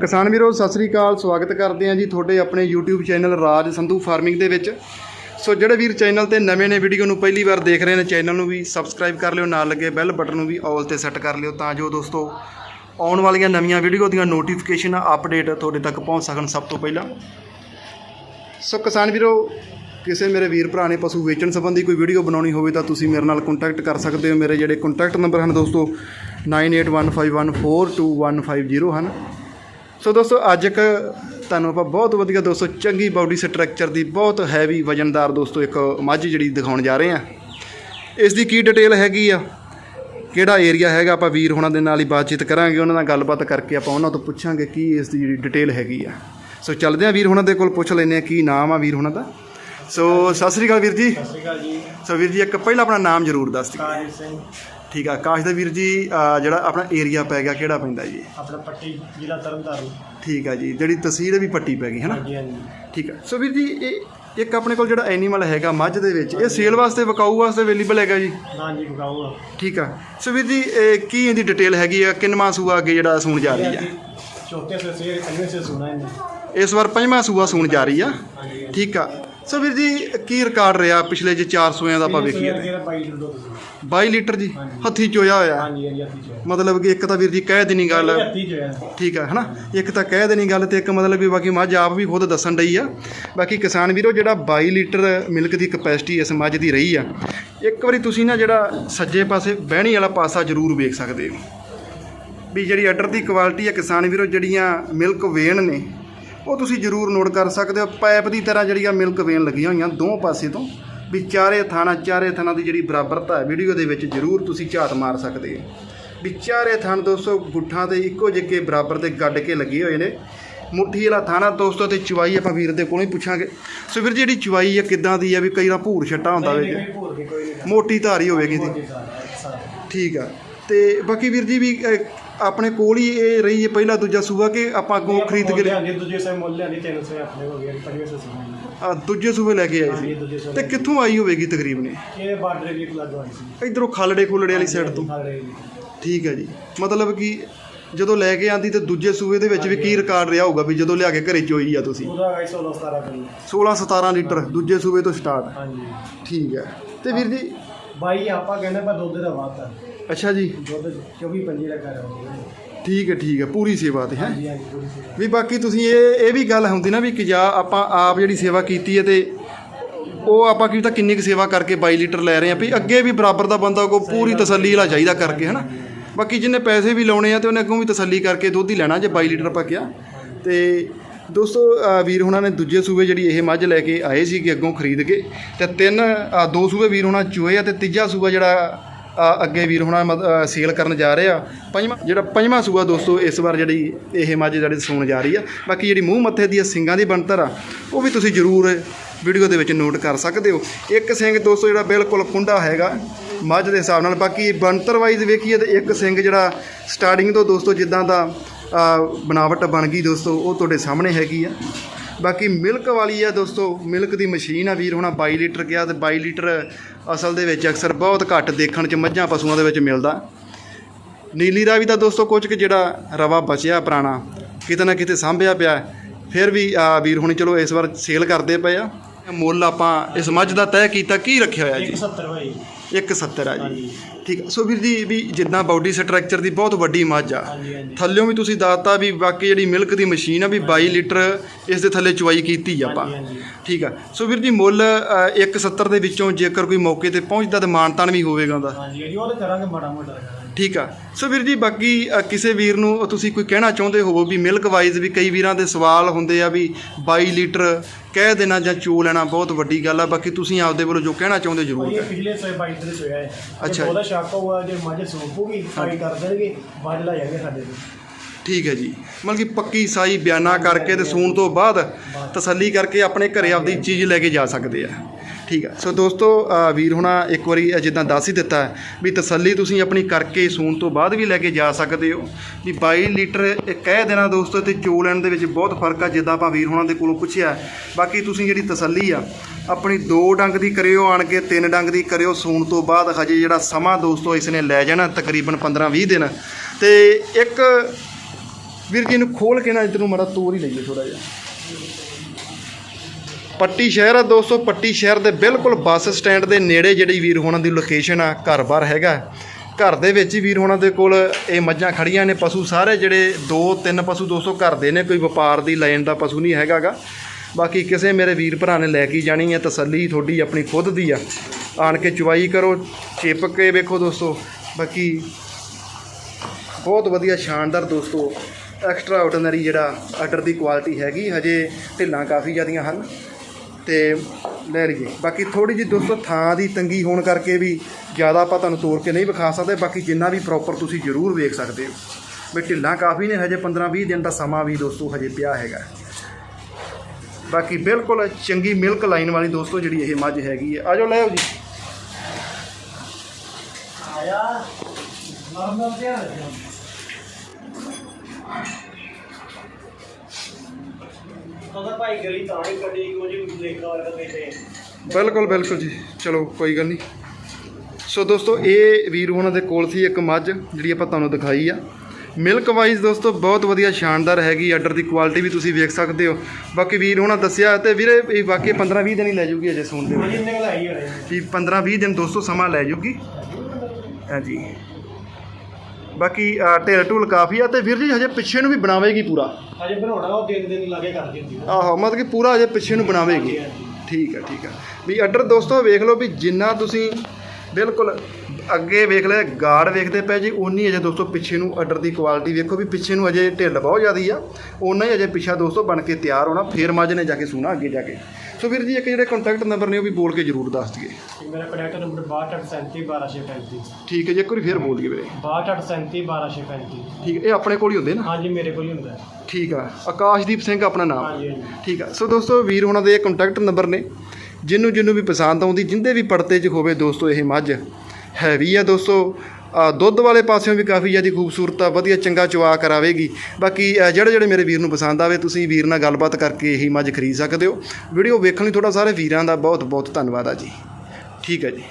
ਕਿਸਾਨ ਵੀਰੋ, ਸਤਿ ਸ੍ਰੀ ਅਕਾਲ, ਸਵਾਗਤ ਕਰਦੇ ਹਾਂ ਜੀ ਤੁਹਾਡੇ ਆਪਣੇ YouTube channel Raj Sandhu farming ਦੇ ਵਿੱਚ। ਸੋ ਜਿਹੜੇ ਵੀਰ ਚੈਨਲ ਤੇ ਨਵੇਂ ਨੇ, ਵੀਡੀਓ ਨੂੰ ਪਹਿਲੀ ਵਾਰ ਦੇਖ ਰਹੇ ਨੇ, ਚੈਨਲ ਨੂੰ ਵੀ ਸਬਸਕ੍ਰਾਈਬ ਕਰ ਲਿਓ, ਨਾਲ ਲੱਗੇ ਬੈਲ ਬਟਨ ਨੂੰ ਵੀ ਆਲ ਤੇ ਸੈੱਟ ਕਰ ਲਿਓ ਤਾਂ ਜੋ ਦੋਸਤੋ ਆਉਣ ਵਾਲੀਆਂ ਨਵੀਆਂ ਵੀਡੀਓ ਦੀਆਂ ਨੋਟੀਫਿਕੇਸ਼ਨ ਅਪਡੇਟ ਤੁਹਾਡੇ ਤੱਕ ਪਹੁੰਚ ਸਕਣ ਸਭ ਤੋਂ ਪਹਿਲਾਂ। ਸੋ ਕਿਸਾਨ ਵੀਰੋ, ਕਿਸੇ ਮੇਰੇ ਵੀਰ ਭਰਾ ਨੇ ਪਸ਼ੂ ਵੇਚਣ ਸੰਬੰਧੀ ਕੋਈ ਵੀਡੀਓ ਬਣਾਉਣੀ ਹੋਵੇ ਤਾਂ ਤੁਸੀਂ ਮੇਰੇ ਨਾਲ ਕੰਟੈਕਟ ਕਰ ਸਕਦੇ ਹੋ। ਮੇਰੇ ਜਿਹੜੇ ਕੰਟੈਕਟ ਨੰਬਰ ਹਨ ਦੋਸਤੋ 9815142150 ਹਨ। ਸੋ ਦੋਸਤੋ ਅੱਜ ਇੱਕ ਤੁਹਾਨੂੰ ਆਪਾਂ ਬਹੁਤ ਵਧੀਆ ਦੋਸਤੋ ਚੰਗੀ ਬਾਡੀ ਸਟਰਕਚਰ ਦੀ ਬਹੁਤ ਹੈਵੀ ਵਜਨਦਾਰ ਦੋਸਤੋ ਇੱਕ ਮੱਝ ਜਿਹੜੀ ਦਿਖਾਉਣ ਜਾ ਰਹੇ ਹਾਂ। ਇਸ ਦੀ ਕੀ ਡਿਟੇਲ ਹੈਗੀ ਆ? ਕਿਹੜਾ ਏਰੀਆ ਹੈਗਾ? ਆਪਾਂ ਵੀਰ ਹੋਣਾ ਦੇ ਨਾਲ ਹੀ ਬਾਤਚੀਤ ਕਰਾਂਗੇ ਉਹਨਾਂ ਨਾਲ ਗੱਲਬਾਤ ਕਰਕੇ ਆਪਾਂ ਉਹਨਾਂ ਤੋਂ ਪੁੱਛਾਂਗੇ ਕੀ ਇਸ ਦੀ ਜਿਹੜੀ ਡਿਟੇਲ ਹੈਗੀ ਆ। ਸੋ ਚੱਲਦੇ ਆ ਵੀਰ ਹੋਣਾ ਦੇ ਕੋਲ ਪੁੱਛ ਲੈਂਦੇ ਆ ਕੀ ਨਾਮ ਆ ਵੀਰ ਹੋਣਾ ਦਾ। ਸੋ ਸਤਿ ਸ੍ਰੀ ਅਕਾਲ ਵੀਰ ਜੀ। ਸਤਿ ਸ਼੍ਰੀ ਅਕਾਲ ਜੀ। ਸੋ ਵੀਰ ਜੀ ਇੱਕ ਪਹਿਲਾਂ ਆਪਣਾ ਨਾਮ ਜ਼ਰੂਰ ਦੱਸ ਦਿਓ। ਕਾਜੀ ਸਿੰਘ। ਠੀਕ ਆ। ਕਾਸ਼ ਦਾ ਵੀਰ ਜੀ ਜਿਹੜਾ ਆਪਣਾ ਏਰੀਆ ਪੈ ਗਿਆ ਕਿਹੜਾ ਪੈਂਦਾ ਜੀ? ਆਪਣਾ ਪੱਟੀ ਜ਼ਿਲ੍ਹਾ ਤਰਨਤਾਰਨ। ਠੀਕ ਆ ਜੀ। ਜਿਹੜੀ ਤਹਿਸੀਲ ਵੀ ਪੱਟੀ ਪੈ ਗਈ ਹੈ ਨਾ ਹਾਂਜੀ ਹਾਂਜੀ। ਠੀਕ ਹੈ ਸੋ ਵੀਰ ਜੀ ਇਹ ਇੱਕ ਆਪਣੇ ਕੋਲ ਜਿਹੜਾ ਐਨੀਮਲ ਹੈਗਾ ਮੱਝ ਦੇ ਵਿੱਚ ਇਹ ਸੇਲ ਵਾਸਤੇ ਵਿਕਾਊ ਵਾਸਤੇ ਅਵੇਲੇਬਲ ਹੈਗਾ ਜੀ? ਹਾਂਜੀ ਬਗਾਊਗਾ ਠੀਕ ਆ। ਸੋ ਵੀਰ ਜੀ ਇਹ ਕੀ ਇਹਦੀ ਡਿਟੇਲ ਹੈਗੀ ਆ? ਕਿੰਨਵਾਂ ਸੂਆ ਅੱਗੇ ਜਿਹੜਾ ਸੂਣ ਜਾ ਰਹੀ ਆ? ਚੌਥੇ ਸੇ ਸੇ ਕੰਨੇ ਸੇ ਸੁਣਾ ਹੈ ਇਸ ਵਾਰ ਪੰਜਵਾਂ ਸੂਆ ਸੂਣ ਜਾ ਰਹੀ ਆ। ਹਾਂਜੀ। ਠੀਕ ਆ। ਸੋ ਵੀਰ ਜੀ ਕੀ ਰਿਕਾਰਡ ਰਿਹਾ? ਪਿਛਲੇ ਜੇ 4 ਸੂਆਂ ਦਾ ਆਪਾਂ ਵੇਖੀਏ ਤੇ? ਤੇਰਾ ਬਾਈ ਲੀਟਰ ਦੁੱਧ ਸੀ 22 ਲੀਟਰ ਜੀ। ਹੱਥੀ ਚੋਇਆ ਹੋਇਆ? ਹਾਂਜੀ ਹਾਂਜੀ ਹੱਥੀ ਚ ਮਤਲਬ ਕਿ ਇੱਕ ਤਾਂ ਵੀਰ ਜੀ ਕਹਿ ਦੇਣੀ ਗੱਲ। ਹੱਥੀ ਚ ਹੈ ਠੀਕ ਆ ਹਨਾ? ਇੱਕ ਤਾਂ ਕਹਿ ਦੇਣੀ ਗੱਲ ਤੇ ਇੱਕ ਮਤਲਬ ਵੀ ਬਾਕੀ ਮੱਝ ਆਪ ਵੀ ਖੁਦ ਦੱਸਣ ਡਈ ਆ। ਬਾਕੀ ਕਿਸਾਨ ਵੀਰੋ ਜਿਹੜਾ 22 ਲੀਟਰ ਮਿਲਕ ਦੀ ਕਪੈਸਿਟੀ ਇਸ ਮੱਝ ਦੀ ਰਹੀ ਆ ਇੱਕ ਵਾਰੀ ਤੁਸੀਂ ਨਾ ਜਿਹੜਾ ਸੱਜੇ ਪਾਸੇ ਬਹਿਣੀ ਵਾਲਾ ਪਾਸਾ ਜ਼ਰੂਰ ਵੇਖ ਸਕਦੇ ਹੋ। ਵੀ ਜਿਹੜੀ ਅਡਰ ਦੀ ਕੁਆਲਿਟੀ ਆ ਕਿਸਾਨ ਵੀਰੋ ਜਿਹੜੀਆਂ ਮਿਲਕ ਵੇਨ ਨੇ ਉਹ ਤੁਸੀਂ ਜ਼ਰੂਰ ਨੋਟ ਕਰ ਸਕਦੇ ਹੋ ਪਾਈਪ ਦੀ ਤਰ੍ਹਾਂ ਜਿਹੜੀ ਆ ਮਿਲਕ ਵੇਨ ਲੱਗੀਆਂ ਹੋਈਆਂ ਦੋਵੇਂ ਪਾਸੇ ਤੋਂ ਵੀ ਚਾਰੇ ਥਾਣਾ ਚਾਰੇ ਥਾਣਾ ਦੀ ਜਿਹੜੀ ਬਰਾਬਰਤਾ ਹੈ ਵੀਡੀਓ ਦੇ ਵਿੱਚ ਜ਼ਰੂਰ ਤੁਸੀਂ ਝਾਤ ਮਾਰ ਸਕਦੇ ਹੋ। ਵੀ ਚਾਰੇ ਥਣ ਦੋਸਤੋ ਗੁੱਠਾਂ ਤੇ ਇੱਕੋ ਜਿਹੇ ਬਰਾਬਰ ਤੇ ਗੱਡ ਕੇ ਲੱਗੇ ਹੋਏ ਨੇ। ਮੁੱਠੀ ਵਾਲਾ ਥਾਣਾ ਦੋਸਤੋ ਤੇ ਚਵਾਈ ਆਪਾਂ ਵੀਰ ਦੇ ਕੋਲੋਂ ਹੀ ਪੁੱਛਾਂਗੇ। ਸੋ ਵੀਰ ਜਿਹੜੀ ਚਵਾਈ ਆ ਕਿੱਦਾਂ ਦੀ ਆ ਵੀ ਕਈ ਵਾਰ ਭੂਰ ਛੱਟਾ ਹੁੰਦਾ ਵਿੱਚ ਮੋਟੀ ਧਾਰੀ ਹੋਵੇਗੀ ਦੀ। ਠੀਕ ਆ। ਤੇ ਬਾਕੀ ਵੀਰ ਜੀ ਵੀ ਆਪਣੇ ਕੋਲ ਹੀ ਇਹ ਰਹੀ ਹੈ ਪਹਿਲਾ ਦੂਜਾ ਸੂਆ ਕਿ ਆਪਾਂ ਅੱਗੋਂ ਖਰੀਦ ਕੇ ਲਿਆ- ਲਿਆਂਦੇ ਦੂਜੇ ਸੇ ਮੁੱਲ ਲਿਆਂਦੇ 300 ਆਪਣੇ ਹੋ ਗਏ ਪੰਜਵੇਂ ਸੇ। ਆ, ਦੂਜੇ ਸੂਏ ਲੈ ਕੇ ਆਏ ਸੀ। ਦੂਜੇ ਸੇ ਤੇ ਕਿੱਥੋਂ ਆਈ ਹੋਵੇਗੀ ਤਕਰੀਬਨ ਇਹ? ਇਹ ਬਾਰਡਰ ਵੀ ਲੱਗ ਆਈ ਸੀ। ਇਧਰੋਂ ਖਾਲੜੇ ਖੁਲੜੇ ਵਾਲੀ ਸਾਈਡ ਤੋਂ। ਖਾਲੜੇ। ਠੀਕ ਹੈ ਜੀ। ਮਤਲਬ ਕਿ ਜਦੋਂ ਲੈ ਕੇ ਆਂਦੀ ਤੇ ਦੂਜੇ ਸੂਏ ਦੇ ਵਿੱਚ ਵੀ ਕੀ ਰਿਕਾਰਡ ਰਿਹਾ ਹੋਊਗਾ ਵੀ ਜਦੋਂ ਲਿਆ ਕੇ ਘਰੇ ਚੋਈ ਆ ਤੁਸੀਂ? ਉਹਦਾ ਗਾਈ 16 17 ਕਿਲੋ। 16 17 ਲੀਟਰ ਦੂਜੇ ਸੂਏ ਤੋਂ ਸਟਾਰਟ। ਹਾਂਜੀ। ਠੀਕ ਹੈ। ਤੇ ਵੀਰ ਜੀ? ਬਾਈ ਆਪਾਂ ਕਹਿੰਦੇ ਪਰ ਦੁੱਧ ਦਾ ਵਾਤਾ ਅੱਛਾ ਜੀ। ਦੁੱਧ 24 25 ਦਾ ਕਰ ਰਹੇ ਠੀਕ ਹੈ ਠੀਕ ਹੈ ਪੂਰੀ ਸੇਵਾ ਤੇ ਹੈ? ਹਾਂਜੀ ਹਾਂਜੀ ਪੂਰੀ ਸੀ ਵੀ ਬਾਕੀ ਤੁਸੀਂ ਇਹ ਇਹ ਵੀ ਗੱਲ ਹੁੰਦੀ ਨਾ ਵੀ ਕਿ ਜਾ ਆਪਾਂ ਆਪ ਜਿਹੜੀ ਸੇਵਾ ਕੀਤੀ ਹੈ ਤੇ ਉਹ ਆਪਾਂ ਕੀ ਤਾਂ ਕਿੰਨੀ ਕੁ ਸੇਵਾ ਕਰਕੇ 22 ਲੀਟਰ ਲੈ ਰਹੇ ਆ ਵੀ ਅੱਗੇ ਵੀ ਬਰਾਬਰ ਦਾ ਬੰਦਾ ਕੋ ਪੂਰੀ ਤਸੱਲੀ ਵਾਲਾ ਚਾਹੀਦਾ ਕਰਕੇ ਹਨਾ? ਬਾਕੀ ਜਿਹਨੇ ਪੈਸੇ ਵੀ ਲਾਉਣੇ ਆ ਤੇ ਉਹਨੇ ਅੱਗੋਂ ਵੀ ਤਸੱਲੀ ਕਰਕੇ ਦੁੱਧ ਹੀ ਲੈਣਾ ਜੇ 22 ਲੀਟਰ ਆਪਾਂ ਕਿਹਾ। ਤੇ ਦੋਸਤੋ ਵੀਰ ਹੁਣਾਂ ਨੇ ਦੂਜੇ ਸੂਬੇ ਜਿਹੜੀ ਇਹ ਮੱਝ ਲੈ ਕੇ ਆਏ ਸੀ ਕਿ ਅੱਗੋਂ ਖਰੀਦ ਕੇ ਤੇ ਤਿੰਨ ਦੋ ਸੂਬੇ ਵੀਰ ਹੁਣਾਂ ਚੋਏ ਆ ਤੇ ਤੀਜਾ ਸੂਬਾ ਜਿਹੜਾ ਅੱਗੇ ਵੀਰ ਹੁਣਾਂ ਸੇਲ ਕਰਨ ਜਾ ਰਹੇ ਆ। ਪੰਜਵਾਂ ਜਿਹੜਾ ਪੰਜਵਾਂ ਸੂਆ ਦੋਸਤੋ, ਇਸ ਵਾਰ ਜਿਹੜੀ ਇਹ ਮੱਝ ਜਿਹੜੀ ਸੂਣ ਜਾ ਰਹੀ ਆ। ਬਾਕੀ ਜਿਹੜੀ ਮੂੰਹ ਮੱਥੇ ਦੀ ਸਿੰਗਾਂ ਦੀ ਬਣਤਰ ਆ, ਉਹ ਵੀ ਤੁਸੀਂ ਜ਼ਰੂਰ ਵੀਡੀਓ ਦੇ ਵਿੱਚ ਨੋਟ ਕਰ ਸਕਦੇ ਹੋ। ਇੱਕ ਸਿੰਘ ਦੋਸਤੋ, ਜਿਹੜਾ ਬਿਲਕੁਲ ਕੁੰਡਾ ਹੈਗਾ, ਮੱਝ ਦੇ ਹਿਸਾਬ ਨਾਲ। ਬਾਕੀ ਬਣਤਰ ਵਾਈਜ਼ ਵੇਖੀਏ ਤੇ ਇੱਕ ਸਿੰਘ ਜਿਹੜਾ ਸਟਾਰਟਿੰਗ ਤੋਂ ਦੋਸਤੋ, ਜਿੱਦਾਂ ਦਾ ਬਣਾਵਟ ਬਣ ਗਈ ਦੋਸਤੋ, ਉਹ ਤੁਹਾਡੇ ਸਾਹਮਣੇ ਹੈਗੀ ਆ। ਬਾਕੀ ਮਿਲਕ ਵਾਲੀ ਆ ਦੋਸਤੋ ਮਿਲਕ ਦੀ ਮਸ਼ੀਨ ਆ ਵੀਰ ਹੁਣਾ 22 ਲੀਟਰ ਕਿਹਾ ਤੇ 22 ਲੀਟਰ ਅਸਲ ਦੇ ਵਿੱਚ ਅਕਸਰ ਬਹੁਤ ਘੱਟ ਦੇਖਣ ਚ ਮੱਝਾਂ ਪਸ਼ੂਆਂ ਦੇ ਵਿੱਚ ਮਿਲਦਾ। ਨੀਲੀ ਰਾਵੀ ਦਾ ਦੋਸਤੋ ਕੁਝ ਕੁ ਜਿਹੜਾ ਰਵਾ ਬਚਿਆ ਪੁਰਾਣਾ, ਕਿਤੇ ਨਾ ਕਿਤੇ ਸਾਂਭਿਆ ਪਿਆ। ਫਿਰ ਵੀ ਆ ਵੀਰ ਹੁਣੀ ਚਲੋ ਇਸ ਵਾਰ ਸੇਲ ਕਰਦੇ ਪਏ ਆ। ਮੁੱਲ ਆਪਾਂ ਇਸ ਮੱਝ ਦਾ ਤੈਅ ਕੀਤਾ ਕੀ ਰੱਖਿਆ ਹੋਇਆ ਜੀ? 170 ਭਾਈ। 170 ਆ ਜੀ। ਠੀਕ ਆ। ਸੋ ਵੀਰ ਜੀ ਵੀ ਜਿੱਦਾਂ ਬਾਡੀ ਸਟਰਕਚਰ ਦੀ ਬਹੁਤ ਵੱਡੀ ਮੱਝ ਆ। ਹਾਂਜੀ ਹਾਂਜੀ। ਥੱਲਿਓਂ ਵੀ ਤੁਸੀਂ ਦੱਸਤਾ ਵੀ ਬਾਕੀ ਜਿਹੜੀ ਮਿਲਕ ਦੀ ਮਸ਼ੀਨ ਆ ਵੀ 22 ਲੀਟਰ ਇਸ ਦੇ ਥੱਲੇ ਚੁਆਈ ਕੀਤੀ ਆ ਆਪਾਂ। ਹਾਂਜੀ, ਹਾਂਜੀ। ਠੀਕ ਆ। ਸੋ ਵੀਰ ਜੀ ਮੁੱਲ ਅ, 170 ਦੇ ਵਿੱਚੋਂ ਜੇਕਰ ਕੋਈ ਮੌਕੇ ਤੇ ਪਹੁੰਚਦਾ ਤਾਂ ਮਾਨਤਾਨ ਵੀ ਹੋਵੇਗਾ ਉਹਦਾ। ਹਾਂਜੀ ਹਾਂਜੀ। ਉਹ ਤਾਂ ਕਰਾਂਗੇ ਮਾੜਾ ਮੋਟਾ। ਠੀਕ ਆ। ਸੋ ਵੀਰ ਜੀ ਬਾਕੀ ਕਿਸੇ ਵੀਰ ਨੂੰ ਤੁਸੀਂ ਕੋਈ ਕਹਿਣਾ ਚਾਹੁੰਦੇ ਹੋਵੋ ਵੀ ਮਿਲਕ ਵਾਈਜ਼ ਵੀ ਕਈ ਵੀਰਾਂ ਦੇ ਸਵਾਲ ਹੁੰਦੇ ਆ ਵੀ 22 ਲੀਟਰ ਕਹਿ ਦੇਣਾ ਜਾਂ ਚੋ ਲੈਣਾ ਬਹੁਤ ਵੱਡੀ ਗੱਲ ਆ। ਬਾਕੀ ਤੁਸੀਂ ਆਪਦੇ ਵੱਲੋਂ ਜੋ ਕਹਿਣਾ ਚਾਹੁੰਦੇ ਜ਼ਰੂਰ ਇਹ ਪਿਛਲੇ ਸੋਏ ਬਾਈ ਤੇ ਸੋਇਆ ਹੈ। ਅੱਛਾ ਅੱਛਾ। ਉਹਦਾ ਸ਼ੱਕ ਹੋਊਗਾ ਜੇ ਮੱਝ ਸੋਪੂਗੀ ਸਾਈ ਕਰ ਦੇਣਗੇ। ਮੱਝ ਲਾ ਜਾਣਗੇ ਸਾਡੇ ਤੋਂ ਠੀਕ ਹੈ ਜੀ। ਮਤਲਬ ਕਿ ਪੱਕੀ ਸਾਈ ਬਿਆਨਾ ਕਰਕੇ ਤੇ ਸੂਣ ਤੋਂ ਬਾਅਦ। ਤਸੱਲੀ ਕਰਕੇ ਆਪਣੇ ਘਰੇ ਆਪਦੀ ਚੀਜ਼ ਲੈ ਕੇ ਜਾ ਸਕਦੇ ਆ। ਠੀਕ ਹੈ ਸੋ ਦੋਸਤੋ ਵੀਰ ਹੁਣਾ ਇੱਕ ਵਾਰੀ ਜਿੱਦਾਂ ਦੱਸ ਹੀ ਦਿੱਤਾ ਵੀ ਤਸੱਲੀ ਤੁਸੀਂ ਆਪਣੀ ਕਰਕੇ ਸੂਣ ਤੋਂ ਬਾਅਦ ਵੀ ਲੈ ਕੇ ਜਾ ਸਕਦੇ ਹੋ। ਵੀ 22 ਲੀਟਰ ਇਹ ਕਹਿ ਦੇਣਾ ਦੋਸਤੋ, ਤੇ ਚੋ ਲੈਣ ਦੇ ਵਿੱਚ ਬਹੁਤ ਫ਼ਰਕ ਆ, ਜਿੱਦਾਂ ਆਪਾਂ ਵੀਰ ਹੁਣਾਂ ਦੇ ਕੋਲੋਂ ਪੁੱਛਿਆ ਬਾਕੀ ਤੁਸੀਂ ਜਿਹੜੀ ਤਸੱਲੀ ਆ, ਆਪਣੀ ਦੋ ਡੰਗ ਦੀ ਕਰਿਓ, ਆਣ ਕੇ ਤਿੰਨ ਡੰਗ ਦੀ ਕਰਿਓ ਸੂਣ ਤੋਂ ਬਾਅਦ ਹਜੇ ਜਿਹੜਾ ਸਮਾਂ ਦੋਸਤੋ ਇਸ ਨੇ ਲੈ ਜਾਣਾ ਤਕਰੀਬਨ 15 20 ਦਿਨ। ਤੇ ਇੱਕ ਵੀਰ ਜੀ ਨੂੰ ਖੋਲ ਕੇ ਨਾ ਇੱਧਰ ਨੂੰ ਮੜਾ ਤੋਰ ਹੀ ਲਈਏ ਥੋੜਾ ਜਿਹਾ। ਪੱਟੀ ਸ਼ਹਿਰ ਆ ਦੋਸਤੋ, ਪੱਟੀ ਸ਼ਹਿਰ ਦੇ ਬਿਲਕੁਲ ਬੱਸ ਸਟੈਂਡ ਦੇ ਨੇੜੇ ਜਿਹੜੀ ਵੀਰ ਹੋਣਾ ਦੀ ਲੋਕੇਸ਼ਨ ਆ ਘਰ-ਬਾਰ ਹੈਗਾ। ਘਰ ਦੇ ਵਿੱਚ ਹੀ ਵੀਰ ਹੋਣਾ ਦੇ ਕੋਲ ਇਹ ਮੱਝਾਂ ਖੜੀਆਂ ਨੇ, ਪਸ਼ੂ ਸਾਰੇ ਜਿਹੜੇ ਦੋ ਤਿੰਨ ਪਸ਼ੂ ਦੋਸਤੋ ਘਰ ਦੇ ਨੇ, ਕੋਈ ਵਪਾਰ ਦੀ ਲਾਈਨ ਦਾ ਪਸ਼ੂ ਨਹੀਂ ਹੈਗਾਗਾ। ਬਾਕੀ ਕਿਸੇ ਮੇਰੇ ਵੀਰ ਭਰਾ ਨੇ ਲੈ ਕੇ ਜਾਣੀ ਹੈ ਤਸੱਲੀ ਤੁਹਾਡੀ ਆਪਣੀ ਖੁਦ ਦੀ ਆ। ਆਣ ਕੇ ਚੁਵਾਈ ਕਰੋ ਚਿਪਕ ਕੇ ਵੇਖੋ ਦੋਸਤੋ। ਬਾਕੀ ਬਹੁਤ ਵਧੀਆ ਸ਼ਾਨਦਾਰ ਦੋਸਤੋ ਐਕਸਟਰਾ ਆਰਡੀਨਰੀ ਜਿਹੜਾ ਆਰਡਰ ਦੀ ਕੁਆਲਿਟੀ ਹੈਗੀ, ਹਜੇ ਢਿੱਲਾਂ ਕਾਫੀ ਜ਼ਿਆਦੀਆਂ ਹਨ। ਤੇ ਲੈ ਲਈਏ। ਬਾਕੀ ਥੋੜੀ ਜਿਹੀ ਦੋਸਤੋ ਥਾਂ ਦੀ ਤੰਗੀ ਹੋਣ ਕਰਕੇ ਵੀ ਜ਼ਿਆਦਾ ਆਪਾਂ ਤੁਹਾਨੂੰ ਤੋੜ ਕੇ ਨਹੀਂ ਵਿਖਾ ਸਕਦੇ। ਬਾਕੀ ਜਿੰਨਾ ਵੀ ਪ੍ਰੋਪਰ ਤੁਸੀਂ ਜ਼ਰੂਰ ਵੇਖ ਸਕਦੇ ਹੋ। ਵੀ ਢਿੱਲਾਂ ਕਾਫੀ ਨੇ, ਹਜੇ 15-20 ਦਿਨ ਦਾ ਸਮਾਂ ਵੀ ਦੋਸਤੋ ਹਜੇ ਪਿਆ ਹੈਗਾ। ਬਾਕੀ ਬਿਲਕੁਲ ਚੰਗੀ ਮਿਲਕ ਲਾਈਨ ਵਾਲੀ ਦੋਸਤੋ ਜਿਹੜੀ ਇਹ ਮੱਝ ਹੈਗੀ ਹੈ ਆਜੋ ਲੈ ਆਓ ਜੀ। ਆਇਆ। ਨਰਮਲ ਧਿਆਨ ਉਹਦਾ ਭਾਈ ਗਲੀ ਤਾਂ ਨਹੀਂ ਕੱਢੀ ਕੁਝ ਲੇਖਾ ਵਰਗਾ ਬੈਠੇ ਬਿਲਕੁਲ ਬਿਲਕੁਲ ਜੀ। ਚਲੋ ਕੋਈ ਗੱਲ ਨਹੀਂ। ਸੋ ਦੋਸਤੋ ਇਹ ਵੀਰ ਉਹਨਾਂ ਦੇ ਕੋਲ ਸੀ ਇੱਕ ਮੱਝ ਜਿਹੜੀ ਆਪਾਂ ਤੁਹਾਨੂੰ ਦਿਖਾਈ ਆ। ਮਿਲਕ ਵਾਈਜ਼ ਦੋਸਤੋ ਬਹੁਤ ਵਧੀਆ ਸ਼ਾਨਦਾਰ ਹੈਗੀ। ਆਰਡਰ ਦੀ ਕੁਆਲਿਟੀ ਵੀ ਤੁਸੀਂ ਵੇਖ ਸਕਦੇ ਹੋ। ਬਾਕੀ ਵੀਰ ਉਹਨਾਂ ਦੱਸਿਆ ਤੇ ਵੀਰੇ ਇਹ ਵਾਕਈ 15 20 ਦਿਨ ਹੀ ਲੈ ਜੂਗੀ ਅਜੇ ਸੂਣ ਦੇ ਵਿੱਚ। ਜਿੰਨੇ ਲਾਈ ਹੋਣੇ ਵੀ 15 20 ਦਿਨ ਦੋਸਤੋ ਸਮਾਂ ਲੈ ਜੂਗੀ। ਹਾਂਜੀ। ਬਾਕੀ ਢਿੱਲ ਢੁੱਲ ਕਾਫੀ ਆ ਤੇ ਵੀਰ ਜੀ ਹਜੇ ਪਿੱਛੇ ਨੂੰ ਵੀ ਬਣਾਵੇਗੀ ਪੂਰਾ? ਅਜੇ ਬਣਾਉਣਾ ਉਹ ਦਿਨ ਦਿਨ ਲਾਗੇ ਕਰ ਦਿੰਦੀ ਆਹੋ ਮਤਲਬ ਕਿ ਪੂਰਾ ਅਜੇ ਪਿੱਛੇ ਨੂੰ ਬਣਾਵੇਗੀ। ਠੀਕ ਹੈ ਠੀਕ ਹੈ ਵੀ ਆਰਡਰ ਦੋਸਤੋ ਵੇਖ ਲਓ ਵੀ ਜਿੰਨਾ ਤੁਸੀਂ ਬਿਲਕੁਲ ਅੱਗੇ ਵੇਖ ਲਿਆ ਗਾਰਡ ਵੇਖਦੇ ਪਏ ਜੀ ਉਨੀ ਅਜੇ ਦੋਸਤੋ ਪਿੱਛੇ ਨੂੰ ਆਰਡਰ ਦੀ ਕੁਆਲਿਟੀ ਵੇਖੋ ਵੀ ਪਿੱਛੇ ਨੂੰ ਅਜੇ ਢਿੱਲ ਬਹੁਤ ਜ਼ਿਆਦੀ ਆ। ਉਨਾ ਹੀ ਅਜੇ ਪਿੱਛਾ ਦੋਸਤੋ ਬਣ ਕੇ ਤਿਆਰ ਹੋਣਾ ਫੇਰ ਮੱਝ ਨੇ ਜਾ ਕੇ ਸੂਣਾ ਅੱਗੇ ਜਾ ਕੇ। ਸੋ ਵੀਰ ਜੀ ਇੱਕ ਜਿਹੜੇ ਕੰਟੈਕਟ ਨੰਬਰ ਨੇ ਉਹ ਵੀ ਬੋਲ ਕੇ ਜ਼ਰੂਰ ਦੱਸ ਦਈਏ। ਮੇਰਾ ਕੰਟੈਕਟ ਨੰਬਰ 6237 ਠੀਕ ਹੈ ਜੀ ਇੱਕ ਵਾਰੀ ਫੇਰ ਬੋਲ ਦਈਏ ਵੀਰੇ। 6237 ਠੀਕ ਹੈ ਇਹ ਆਪਣੇ ਕੋਲ ਹੀ ਹੁੰਦੇ ਨਾ? ਹਾਂਜੀ ਮੇਰੇ ਕੋਲ ਹੀ ਹੁੰਦਾ ਹੈ। ਠੀਕ ਆ ਆਕਾਸ਼ਦੀਪ ਸਿੰਘ ਆਪਣਾ ਨਾਮ। ਹਾਂਜੀ ਹਾਂਜੀ। ਠੀਕ ਆ ਸੋ ਦੋਸਤੋ ਵੀਰ ਉਹਨਾਂ ਦੇ ਕੰਟੈਕਟ ਨੰਬਰ ਨੇ। ਜਿਹਨੂੰ ਜਿਹਨੂੰ ਵੀ ਪਸੰਦ ਆਉਂਦੀ ਜਿੰਦੇ ਵੀ ਪੜਤੇ 'ਚ ਹੋਵੇ ਦੋਸਤੋ ਇਹ ਮੱਝ ਹੈਵੀ ਆ ਦੋਸਤੋ। ਦੁੱਧ ਵਾਲੇ ਪਾਸਿਓਂ ਵੀ ਕਾਫੀ ਜ਼ਿਆਦਾ ਖੂਬਸੂਰਤ ਆ, ਵਧੀਆ ਚੰਗਾ ਚਵਾ ਕਰਾਵੇਗੀ ਬਾਕੀ ਜਿਹੜੇ ਜਿਹੜੇ ਮੇਰੇ ਵੀਰ ਨੂੰ ਪਸੰਦ ਆਵੇ, ਤੁਸੀਂ ਵੀਰ ਨਾਲ ਗੱਲਬਾਤ ਕਰਕੇ ਇਹੀ ਮੱਝ ਖਰੀਦ ਸਕਦੇ ਹੋ। ਵੀਡੀਓ ਵੇਖਣ ਲਈ ਤੁਹਾਡਾ ਸਾਰੇ ਵੀਰਾਂ ਦਾ ਬਹੁਤ ਬਹੁਤ ਧੰਨਵਾਦ ਆ ਜੀ। ਠੀਕ ਹੈ ਜੀ।